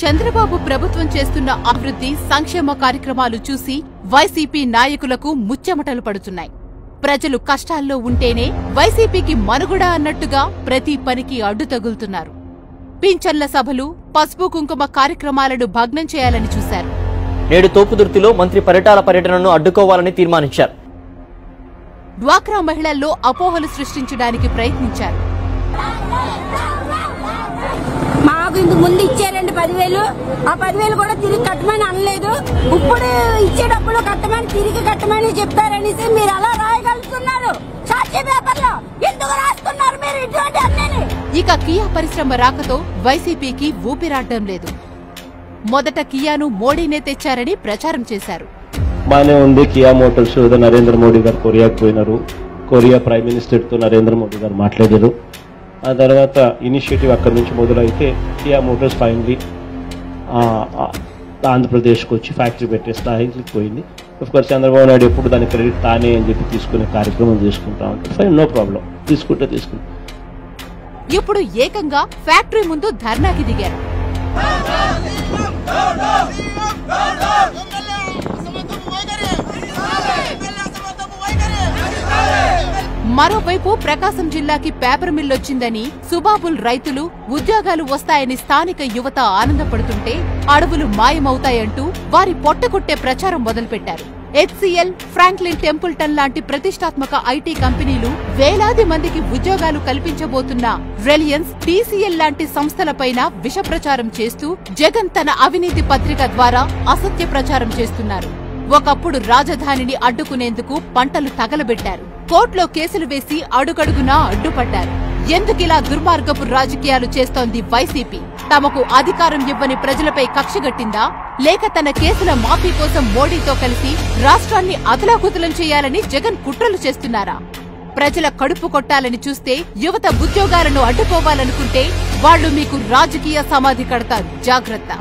చంద్రబాబు ప్రభుత్వం చేస్తున్న అభివృద్ధి సంక్షేమ కార్యక్రమాలు చూసి వైసీపీ నాయకులకు ముచ్చెమటలు పడుతున్నాయి. ప్రజలు కష్టాల్లో ఉంటేనే వైసీపీకి మనుగడ అన్నట్టుగా ప్రతి పనికి అడ్డు తగులుతున్నారు. పింఛన్ల సభలు పసుపు కుంకుమ కార్యక్రమాలను భగ్నం చేయాలని చూశారు. నేడు తోపుదుర్తిలో మంత్రి పరిటాల పర్యటనను అడ్డుకోవాలని తీర్మానించారు. డ్వాక్రా మహిళల్లో అపోహలు సృష్టించడానికి ప్రయత్నించారు. మాకు ఇంతకు ముందు ఇచ్చారండి పదివేలు. ఆ పదివేలు కూడా తిరిగి కట్టమని అనలేదు. ఇప్పుడు ఇచ్చేటప్పుడు కట్టమని తిరిగి కట్టమని చెప్తారనేసి మీరు అలా రాయగలుగుతున్నారు. సాక్షి పేపర్లో ఎందుకు రాస్తున్నారు మీరు ఇటువంటి అన్నీ ఇక కియా పరిశ్రమ రాకతో వైసీపీకి ఊపిరాడడం లేదు. మొదట కియాను మోడీనే తెచ్చారని ప్రచారం చేశారు. బాగానే ఉంది. కియా మోటార్స్ నరేంద్ర మోడీ గారు కొరియాకు పోయినారు. కొరియా ప్రైమ్ మినిస్టర్తో నరేంద్ర మోడీ గారు మాట్లాడారు. ఆ తర్వాత ఇనిషియేటివ్ అక్కడి నుంచి మొదలైతే కియా మోటార్స్ ఫైనలీ ఆంధ్రప్రదేశ్కి వచ్చి ఫ్యాక్టరీ పెట్టే స్థాయికి పోయింది. ఆఫ్ కోర్స్ చంద్రబాబు నాయుడు ఎప్పుడు దాని క్రెడిట్ తానే అని చెప్పి తీసుకునే కార్యక్రమం తీసుకుంటా ఉంటారు ఫైన్ నో ప్రాబ్లం తీసుకుంటే తీసుకుంటే. ఇప్పుడు ఏకంగా ఫ్యాక్టరీ ముందు ధర్నాకి దిగారు. మరోవైపు ప్రకాశం జిల్లాకి పేపర్ మిల్ వచ్చిందని సుబాబుల్ రైతులు ఉద్యోగాలు వస్తాయని స్థానిక యువత ఆనందపడుతుంటే అడవులు మాయమవుతాయంటూ వారి పొట్టకొట్టే ప్రచారం మొదలుపెట్టారు. హెచ్సిఎల్ ఫ్రాంక్లిన్ టెంపుల్టన్ లాంటి ప్రతిష్టాత్మక ఐటీ కంపెనీలు వేలాది మందికి ఉద్యోగాలు కల్పించబోతున్న రిలయన్స్ టీసీఎల్ లాంటి సంస్థలపైన విష ప్రచారం చేస్తూ జగన్ తన అవినీతి పత్రిక ద్వారా అసత్య ప్రచారం చేస్తున్నారు. ఒకప్పుడు రాజధానిని అడ్డుకునేందుకు పంటలు తగలబెట్టారు. కోర్టులో కేసులు వేసి అడుగడుగునా అడ్డుపడ్డారు. ఎందుకిలా దుర్మార్గపు రాజకీయాలు చేస్తోంది వైసీపీ? తమకు అధికారం ఇవ్వని ప్రజలపై కక్షగట్టిందా లేక తన కేసుల మాఫీ కోసం మోడీతో కలిసి రాష్ట్రాన్ని అతలాకుతలం చేయాలని జగన్ కుట్రలు చేస్తున్నారా? ప్రజల కడుపు కొట్టాలని చూస్తే యువత ఉద్యోగాలను అడ్డుకోవాలనుకుంటే వాళ్ళు మీకు రాజకీయ సమాధి కడతారు. జాగ్రత్త.